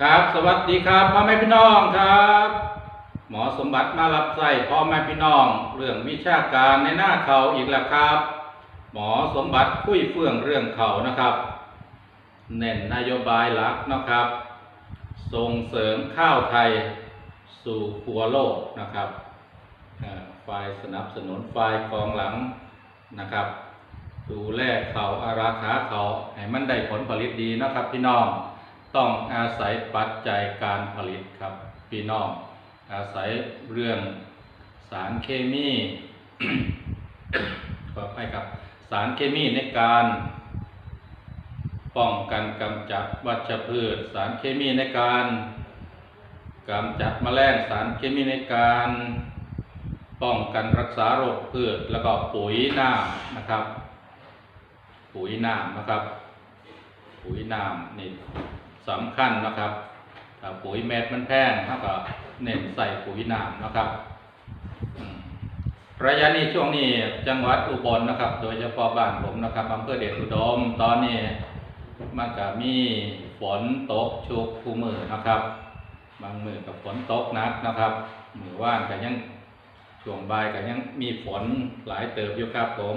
ครับ สวัสดีครับพ่อแม่พี่น้องครับ หมอสมบัติมารับใส่พ่อแม่พี่น้อง เรื่องวิชาการในหน้าเขาอีกแล้วครับ หมอสมบัติคุยเฟื่องเรื่องเขานะครับ เน้นนโยบายหลักนะครับ ส่งเสริมข้าวไทยสู่ครัวโลกนะครับฝ่ายสนับสนุนฝ่ายกองหลังนะครับ ดูแลเขาอาราขาเขาให้มันได้ผลผลิตดีนะครับพี่น้อง ต้องอาศัยปัจจัยการผลิตครับพี่น้องอาศัยเรื่องสารเคมีขอไปครับสารเคมีในการป้องกันกำจัดวัชพืช สารเคมีในการกำจัดแมลงสารเคมีในการป้องกันรักษาโรคพืชแล้วก็ปุ๋ยน้ำนะครับ ปุ๋ยน้ำนะครับ ปุ๋ยน้ำนี่ สำคัญนะครับปุ๋ยเม็ดมันแพงเท่ากับเน้นใส่ปุ๋ยน้ำนะครับระยะนี้ช่วงนี้จังหวัดอุบลนะครับ โดยเฉพาะบ้านผมนะครับอำเภอเดชอุดม ตอนนี้มันก็มีฝนตกชุกคู่มือนะครับ บางมือกับฝนตกหนักนะครับ มือว่านก็ยังช่วงบ่ายก็ยังมีฝนหลายเติบอยู่ครับผม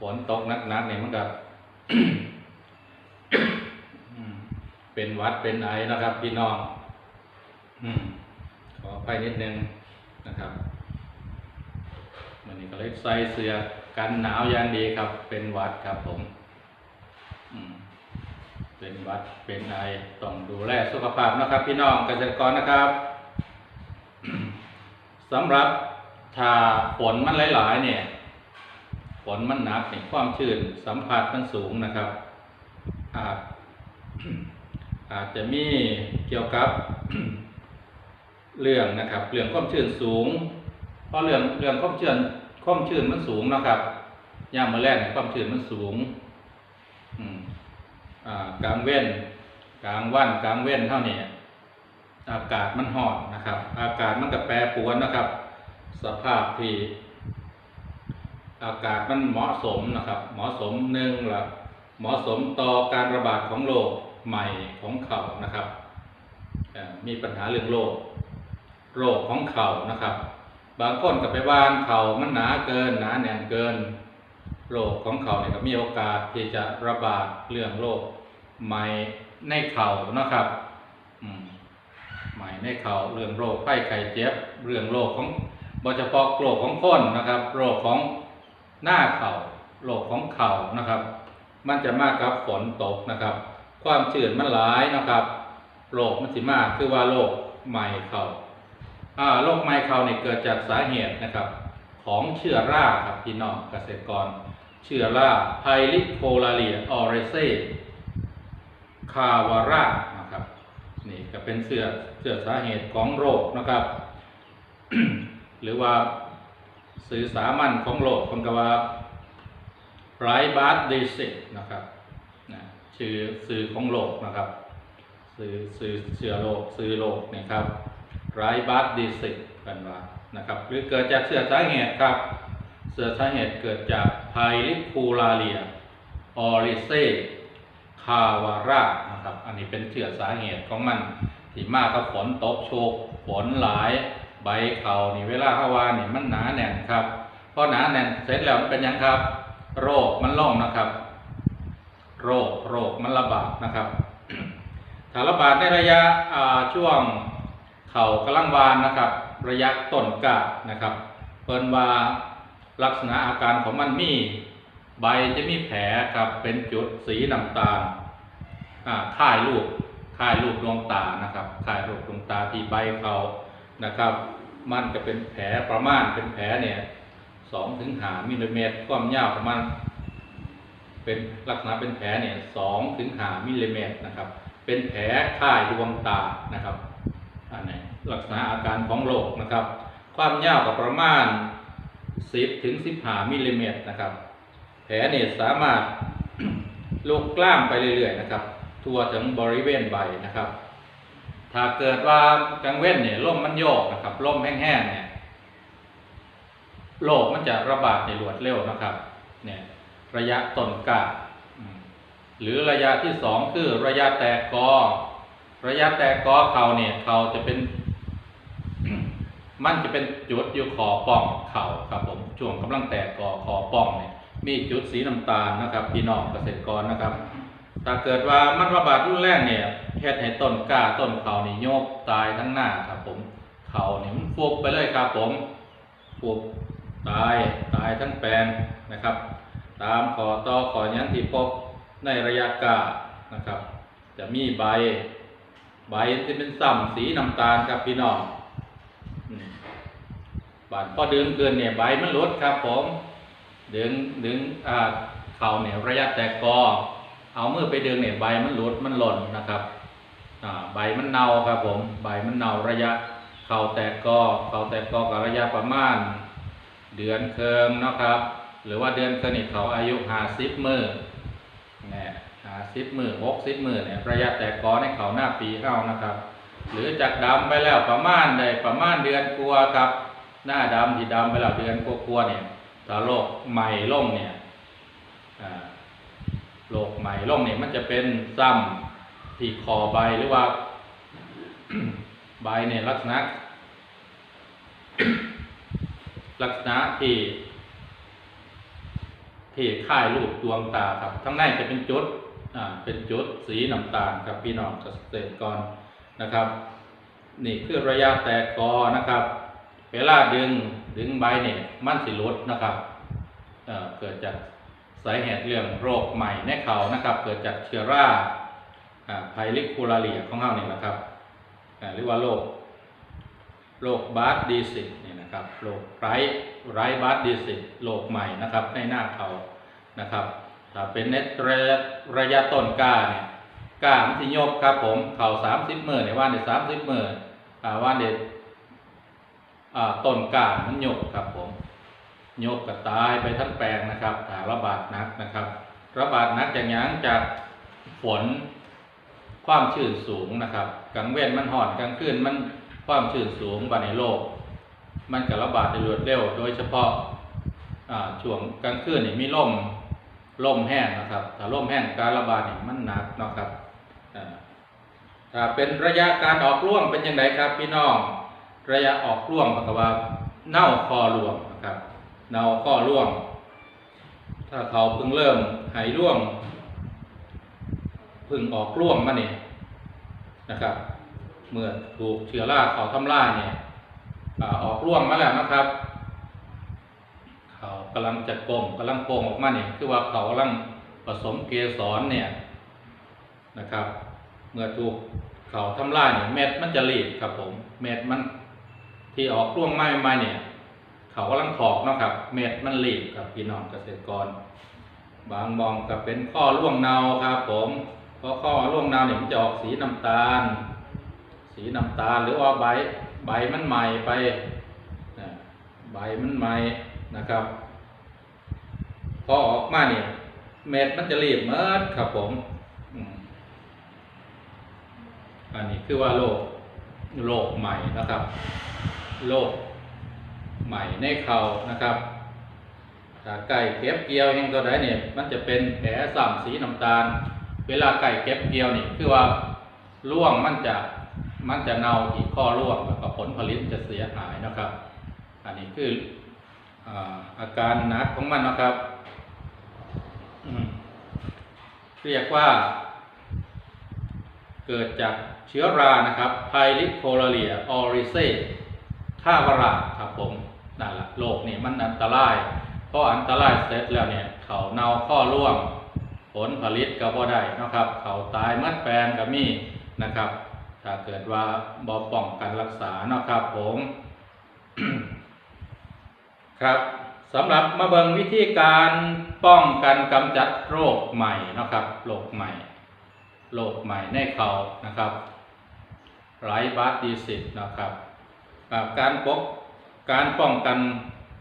ฝนตกหนักๆเนี่ยมันก็ เป็นวัดเป็นไอนะครับ พี่น้องอืมขอไปนิดนึงนะครับวันนี้ก็เลยใส่เสื้อกันหนาวอย่างดีครับ เป็นวัดครับผมอืมเป็นวัดเป็นไอต้องดูแลสุขภาพนะครับ พี่น้องเกษตรกรนะครับสำหรับถ้าฝนมันหลาย ๆ เนี่ยฝนมันหนักเนี่ยความชื้นสัมผัสมันสูงนะครับอาจ อาจจะมีเกี่ยวกับเรื่องนะครับเรื่องความชื้นสูง เพราะเรื่องเรื่องความชื้นความชื้นมันสูงนะครับยามมาแรกเนี่ยความชื้นมันสูงกลางเว้นกลางวันกลางเว้นเท่านี้อากาศมันหอดนะครับ อากาศมันก็แปรปรวนนะครับ สภาพที่อากาศมันเหมาะสมนะครับ เหมาะสมหนึ่งละเหมาะสมต่อการระบาดของโรคใหม่ของเขานะครับ มีปัญหาเรื่องโรคโรคของเขานะครับ บางคนก็ไปว่านเขามันหนาเกินหนาแน่นเกินโรคของเขาเนี่ยก็มีโอกาสที่จะระบาดเรื่องโรคใหม่ในเข่านะครับใหม่ในเข่าเรื่องโรคไข้ไข้เจ็บเรื่องโรคของโดยเฉพาะโรคของคนนะครับโรคของหน้าเข่าโรคของเข่านะครับ มันจะมากกับฝนตกนะครับ ความชื้นมันหลายนะครับโรคมันสิมากคือว่าโรคใหม่เขา่าโรคใหม่เขาเนี่ยเกิดจากสาเหตุนะครับ ของเชื้อราครับพี่น้องเกษตรกร เชื้อราไพลิโคลาเรียออเรเซคาวารานะครับนี่ก็เป็นเสื้อเสื้อสาเหตุของโรคนะครับ หรือว่าสื่อสามัญของโรคคนก็ว่าไรบาร์ดดิสินะครับ ชื่อสื่อของโรคนะครับสื่อสื่อเชื้อโรคสื่อโรคนะครับไรบาร์ดิสิกันว่านะครับหรือเกิดจากเชื้อสาเหตุครับเชื้อสาเหตุเกิดจากไพลิคูลาเรียออริเซคาวารานะครับ อันนี้เป็นเชื้อสาเหตุของมันที่มากกับฝนตกโชกฝนหลายใบเขานี่เวลาเข้าวานนี่มันหนาแน่นครับพอหนาแน่นเสร็จแล้วเป็นยังครับ โรคมันล่องนะครับ โรคโรคมันระบาดนะครับถ้าระบาดในระยะช่วงเข่ากำลังวานนะครับ ระยะต้นกานะครับเปิ้นว่าลักษณะอาการของมันมีใบจะมีแผลครับเป็นจุดสีน้ำตาลอ่าค่ายรูปค่ายรูปดวงตานะครับค่ายรูปดวงตาที่ใบเขานะครับ มันจะเป็นแผลประมาณเป็นแผลเนี่ยสองถึงหามิลลิเมตรความยาวประมาณ เป็นลักษณะเป็นแผลเนี่ยสองถึงหามิลลิเมตรนะครับ เป็นแผลค่ายดวงตานะครับอันนี้ลักษณะอาการของโรคนะครับ ความยาวก็ประมาณ 10ถึง15มิลลิเมตรนะครับ แผลเนี่ยสามารถลุกกล้ามไปเรื่อยๆนะครับ ทั่วถึงบริเวณใบนะครับ ถ้าเกิดว่ากลางเว้นเนี่ยลมมันโยกนะครับลมแห้งๆเนี่ยโรคมันจะระบาดในรวดเร็วนะครับเนี่ย ระยะต้นกาหรือระยะที่สองคือระยะแตกกอ ระยะแตกกอเขาเนี่ยเขาจะเป็น มันจะเป็นจุดอยู่ขอป่องเข่าครับผมช่วงกำลังแตกกอขอป่องเนี่ยมีจุดสีน้ำตาลนะครับ พี่น้องเกษตรกรนะครับ ถ้าเกิดว่ามันระบาดรุนแรงเนี่ยเฮ็ดให้ต้นกล้าต้นเขานี่โยกตายทั้งหน้าครับผมเขาเนี่มันฟุบไปเลยครับผมฟุบตายตายทั้งแปลงนะครับ ตามขอต่อขอยันที่พบในระยะกานะครับ จะมีใบ ใบที่เป็นซ้ำสีน้ำตาลครับพี่น้องบาดพอดึงเกินเนี่ยใบมันลดครับผมดึงดึงอ่าเข่าเนี่ยระยะแตกกอเอาเมื่อไปดึงเนี่ยใบมันหลุดมันหล่นนะครับอ่าใบมันเน่าครับผมใบมันเน่าระยะเข่าแตกกอเข่าแตกกอกับระยะประมาณ เดือนเคิมนะครับ หรือว่าเดือนเคิมนี่เขาอายุหาสิบมือเนี่ยหาสิบมือหกสิบมือเนี่ยระยะแตกกอในเขาหน้าปีเข้านะครับ หรือจากดำไปแล้วประมาณได้ประมาณเดือนกลัวครับหน้าดำที่ดำไปแล้วเดือนกลัวๆเนี่ยถ้าโรคใหม่ล่มเนี่ยโรคใหม่โรคเนี่ยมันจะเป็นซ้ำที่คอใบหรือว่าใบเนี่ยลักษณะลักษณะที่ ที่ค่ายรูปดวงตาครับ ทั้างในจะเป็นจุดอ่าเป็นจุดสีน้ำตาลครับพี่น้องเกษตรกรนะครับ นี่คือระยะแตกกอนะครับ เวลาดึงดึงใบเนี่ยมันสิลดนะครับเอ่อเกิดจากสาเหตุเรื่องโรคใหม่ในเขานะครับ เกิดจากเชื้อราไพลิคูลาเรียของเราเนี่ยนะครับอ่าหรือว่าโรค โรคบาสดีสิตเนี่ยนะครับโรคไร้ไร้บาสดีสิตโรคใหม่นะครับในหน้าเขานะครับถ้าเป็นเนตระยะระยะต้นก้าเนี่ยก้ามสิยกครับผมเข่าสามสิบมื่นในว่านเด็ดสามสิบมื่นอ่าว่านเด็ดต้นก้ามันยกครับผมยกกระตายไปทั้งแปลงนะครับถ้าระบาดหนักนะครับ ระบาดหนักจากยังจากฝนความชื้นสูงนะครับกลางเว้นมันหอนกลางคืนมัน ความชื้นสูงบาในโลก มันกระบาดได้รวดเร็ว โดยเฉพาะช่วงกลางคืนนี่มีลมลมแห้งนะครับ ถ้าลมแห้งการระบาดนี่มันหนักนะครับถ้าเป็นระยะการออกร่วงเป็นยังไงครับพี่น้อง ระยะออกร่วงก็ว่าเน่าคอร่วงนะครับ เน่าข้อร่วง ถ้าเขาเพิ่งเริ่มหายร่วงเพิ่งออกร่วงมาเนี่ยนะครับ เมื่อถูกเชื้อราเขาทำลายเนี่ยออกร่วงมาแล้วนะครับ เขากำลังจะกลมกำลังโป่งออกมาเนี่ยคือว่าเขากำลังผสมเกสรเนี่ยนะครับ เมื่อถูกเขาทำลายเนี่ยเม็ดมันจะรีบครับผมเม็ดมันที่ออกร่วงไม้มาเนี่ย เขากำลังถอกนะครับ เม็ดมันรีบครับพี่น้องเกษตรกร บางมองก็เป็นข้อร่วงเนาครับผมเพราะข้อร่วงเนาเนี่ยมันจะออกสีน้ำตาล สีน้ำตาลหรือว่าใบใบมันใหม่ไปใบมันใหม่นะครับ พอออกมาเนี่ยเม็ดมันจะรีบเมิดครับผมอันนี้คือว่าโรคโรคใหม่นะครับโรคใหม่ในเขานะครับถ้าไก่เก็บเกี่ยวแห่งตัวใดเนี่ยมันจะเป็นแผลสั่มสีน้ำตาล เวลาไก่เก็บเกี่ยวนี่คือว่าร่วงมันจะ มันจะเน่าที่ข้อร่วงแล้วก็ผลผลิตจะเสียหายนะครับ อันนี้คืออาการนักของมันนะครับ เรียกว่า เกิดจากเชื้อรานะครับไพลิโคลเรียออริเซถ้าวราครับผมนั่นแหละโรคนี่มันอันตรายเพราะอันตรายเสร็จแล้วเนี่ย เขาเน่าข้อร่วง ผลผลิตก็บ่ได้นะครับ เขาตายมัดแปลงก็มีนะครับ ถ้าเกิดว่าบ่ป้องกันรักษาเนาะครับผม ครับสำหรับมาเบิงวิธีการป้องกันกำจัดโรคใหม่เนาะครับโรคใหม่โรคใหม่ในเขานะครับไรบาสดีสิตนะครับการปกการป้องกัน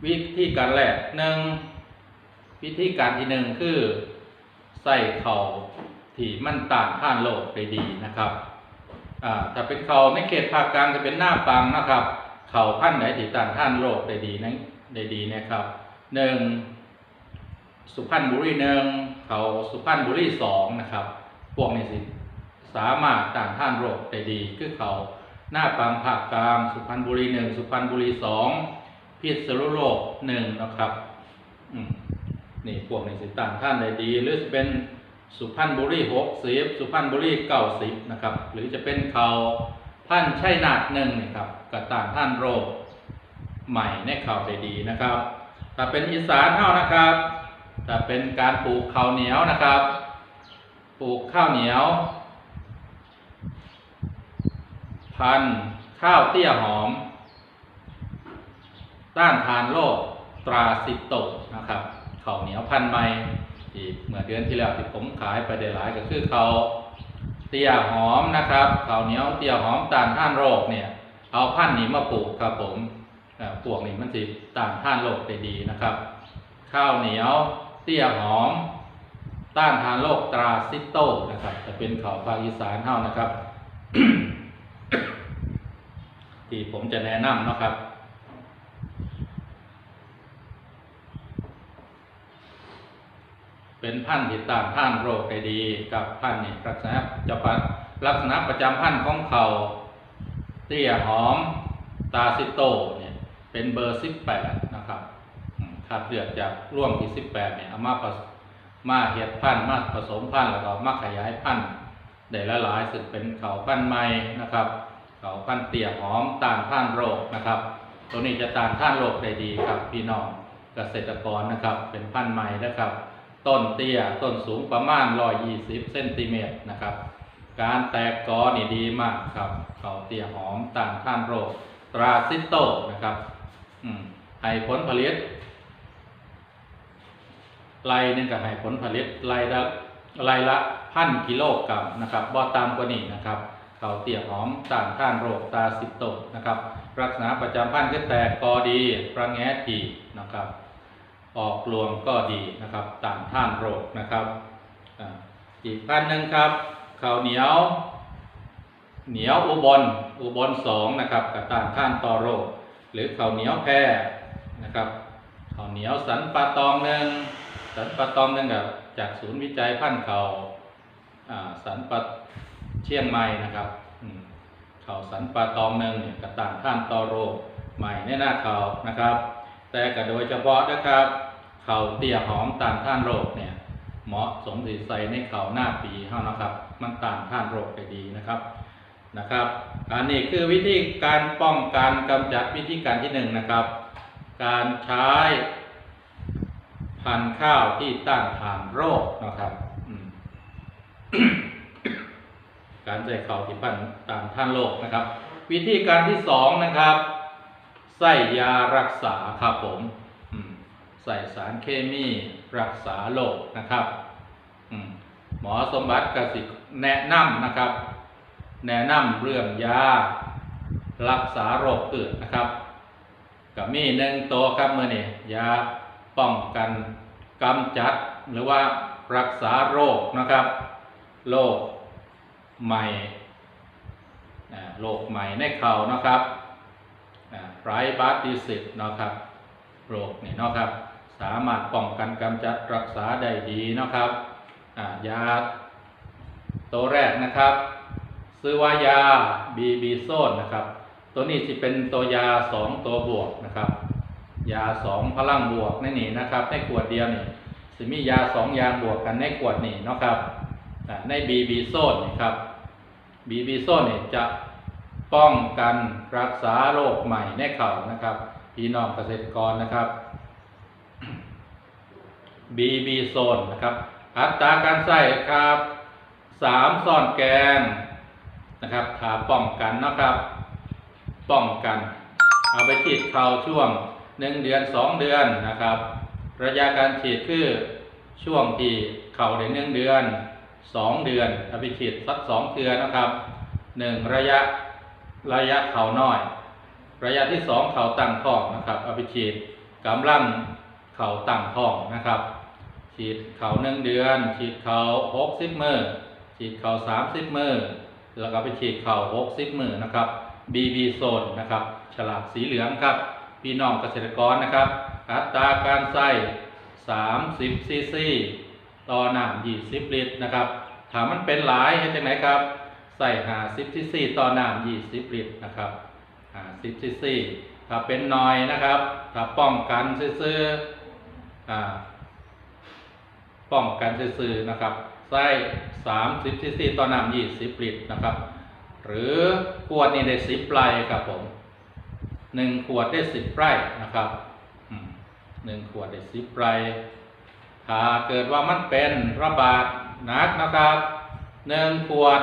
วิธีการแรกหนึ่งวิธีการที่หนึ่งคือใส่เข่าที่มันต้านท่านโรคได้ดีนะครับ อ่าถ้าเป็นเขาในเขตภาคกลางจะเป็นหน้าปังนะครับ เขาพันไหนที่ต้านท่านโรคได้ดีนั้นได้ดีนะครับหนึ่งสุพรรณบุรีหนึ่งเขาสุพรรณบุรีสองนะครับ พวกนี้สิสามารถต้านท่านโรคได้ดี คือเขาหน้าปังภาคกลางสุพรรณบุรีหนึ่งสุพรรณบุรีสองพิษณุโลกหนึ่งนะครับอืนี่พวกนี้สิต้านท่านได้ดี หรือจะเป็น สุพรรณบุรีหกสิบสุพรรณบุรีเก้าสิบนะครับ หรือจะเป็นเขาพันชัยนาทหนึ่งนี่ครับกระต้านทานโรคใหม่ในข้าวได้ดีนะครับ ถ้าเป็นอีสานเท่านะครับ ถ้าเป็นการปลูกข้าวเหนียวนะครับ ปลูกข้าวเหนียว พันข้าวเตี้ยหอม ต้านทานโรคตราสิตโตนะครับข้าวเหนียวพันธุ์ให ที่เมื่อเดือนที่แล้วที่ผมขายไปได้หลายก็คือข้าวเตียหอมนะครับข้าวเหนียวเตียหอมต้านทานโรคเนี่ย เอาพันธุ์นี้มาปลูกครับผมอ่าพวกนี้มันสิต้านทานโรคได้ดีนะครับ ข้าวเหนียวเตียหอม ต้านทานโรคตราซิโตนะครับจะเป็นข้าวภาคอีสานเท่านะครับ ที่ผมจะแนะนำนะครับ เป็นพันธุ์ที่ต้านทานโรคได้ดีกับพันธุ์นี่ลักษณะจะปัดลักษณะประจำพันธุ์ของเขาเตี้ยหอมตาซิโตเนี่ยเป็นเบอร์18นะครับอืมคัดเลือกจากร่วมที่18เนี่ยเอามาผสมาเห็ดพันธุ์มาผสมพันธุ์แล้วก็มาขยายพันธุ์ได้ละหลายสึกเป็นเขาพันธุ์ใหม่นะครับเขาพันธุ์เตี้ยหอมต้านท่านโรคนะครับ ตัวนี้จะต้านท่านโรคได้ดีครับพี่น้องเกษตรกรนะครับ เป็นพันธุ์ใหม่นะครับ ต้นเตี้ยต้นสูงประมาณ120เซนติเมตรนะครับ การแตกกอนี่ดีมากครับเขาเตี้ยหอมต้านท่านโรคตราซิโตนะครับอืมให้ผลผลิตไร่หนึงก็ให้ผลผลิตไร่ละไร่ละพันกิโลกรัมนะครับบ่ตามกว่านี้นะครับเขาเตี้ยหอมต้านท่านโรคตาซิโตนะครับลักษณะประจำพันธุ์ก็แตกกอดี ประแงะทีนะครับ ออกรวงก็ดีนะครับตานท่านโรคนะครับอีกพันหนึ่งครับข้าวเหนียว เหนียวอุบลอุบลสองนะครับกับตานท่านต่อโรค หรือข้าวเหนียวแพร่นะครับข้าวเหนียวสันปลาตองหนึ่งสันปลาตองหนึ่งกับจากศูนย์วิจัยพันธุ์เขา่าสันปลาเชียงใหม่นะครับเขาสันปลาตองหนึ่งเนี่ยกับตานท่านต่อโรคใหม่ในหน้าเขานะครับ แต่ก็โดยเฉพาะนะครับ เขาเตี้ยหอมต้านท่านโรคเนี่ยเหมาะสมสีใส่ในเขาหน้าปีเท่านะครับ มันต้านท่านโรคได้ดีนะครับนะครับ อันนี้คือวิธีการป้องกันกำจัดวิธีการที่หนึ่งนะครับ การใช้พันธุ์ข้าวที่ต้านทานโรคนะครับการใส่ข้าที่พันตานทานโรคนะครับ วิธีการที่สองนะครับใส่ยารักษาครับผม ใส่สารเคมีรักษาโรคนะครับหมอสมบัติกสิแนะนำนะครับ แนะนำเรื่องยารักษาโรคเกิดนะครับกับมีหนึ่งตัวครับเมื่อนี่ยาป้องกันกำจัดหรือว่ารักษาโรคนะครับโรคใหม่โรคใหม่ในเข่านะครับไรบาติสิตนะครับโรคนี่นะครับ สามารถป้องกันกำจัดรักษาได้ดีนะครับยาตัวแรกนะครับ ซื้อว่ายาบีบีโซนนะครับ ตัวนี้จะเป็นตัวยาสองตัวบวกนะครับ ยาสองพลังบวกในนี่นะครับในขวดเดียวนี่จะมียาสองยาบวกกันในขวดนี่นะครับในบีบีโซนนี่ครับบีบีโซนนี่จะป้องกันรักษาโรคใหม่ในเข่านะครับพี่น้องเกษตรกรนะครับ บีบีโซนนะครับ อัตราการใส่ครับสามซ่อนแกงนะครับถาป้องกันนะครับ ป้องกัน เอาไปฉีดเข่าช่วงหนึ่งเดือนสองเดือนนะครับ ระยะการฉีดคือช่วงที่เข่าในหนึ่งเดือนสองเดือนเอาไปฉีดสักสองเดือนนะครับหนึ่งระยะระยะเข่าน้อย ระยะที่สองเข่าตั้งท้องนะครับเอาไปฉีดกำลังเข่าตั้งท้องนะครับ ฉีดเข่าหนึ่งเดือน ฉีดเข่าหกสิบมือฉีดเข่าสามสิบมือแล้วก็ไปฉีดเข่าหกสิบมือนะครับ BB โซนนะครับ ฉลากสีเหลืองครับ พี่น้องเกษตรกรนะครับ อัตราการใส่30ซีซีต่อน้ำ20ลิตรนะครับถามมันเป็นหลายเฮ็ดจังไดครับใส่50ซีซีต่อน้ำ20ลิตรนะครับ50ซีซีถ้าเป็นน้อยนะครับ ถ้าป้องกันซื่ออ่า ป้องกันซื่อๆนะครับใส่30ซีซีต่อน้ำ20ลิตรนะครับ หรือขวดนี้ได้10ไร่ครับผมหนึ่งขวดได้10ไร่นะครับหนึ่งขวดได้10ไร่ถ้าเกิดว่ามันเป็นระบาดหนักนะครับหนึ่งขวด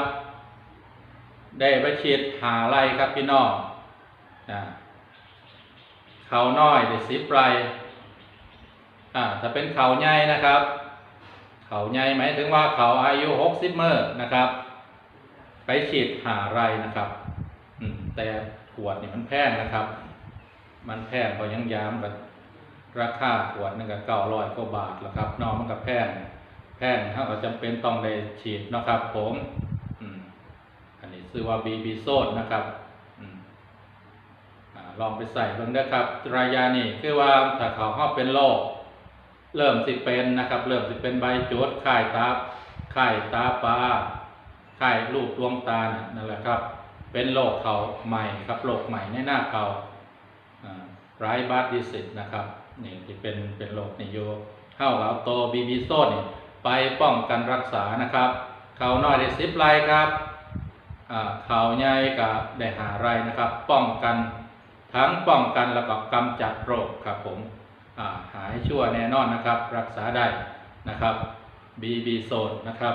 ได้ไปฉีดหาไร่ครับพี่น้องอ่าเขาน้อยได้10ไร่อ่าถ้าเป็นเขาใหญ่นะครับ เขาใหญ่หมายถึงว่าเขาอายุหกสิบเมื่อนะครับ ไปฉีดหาไรนะครับแต่ขวดนี่มันแพงนะครับ มันแพงพอยังยามกับราคาขวดนึงก็เก้าร้อยกว่าบาทแล้วครับนอกมันก็แพงแพงถ้าเก็จำเป็นต้องได้ฉีดนะครับ ผมอันนี้ชื่อว่าบีบีโซดนะครับอลองไปใส่เบิ่งเด้อครับระยะนี้คือว่าถ้าเขาเข้าเป็นโรค เริ่มสิเป็นนะครับ เริ่มสิเป็นใบจุดข่ายตาข่ายตาปลาข่ายรูปดวงตาน่ะนั่นแหละครับ เป็นโรคเขาใหม่ครับโรคใหม่ในหน้าเขาไรบาร์ดิสิตนะครับนี่ที่เป็นเป็นโรคนี่โยเข้ากับโตบีบีโซนไปป้องกันรักษานะครับ เขาน้อยได้สิบไรครับเขาใหญ่กับได้หาไรนะครับ ป้องกันทั้งป้องกันแล้วก็กำจัดโรคครับผม หายชั่วแน่นอนนะครับ รักษาได้นะครับบีบีโซนนะครับ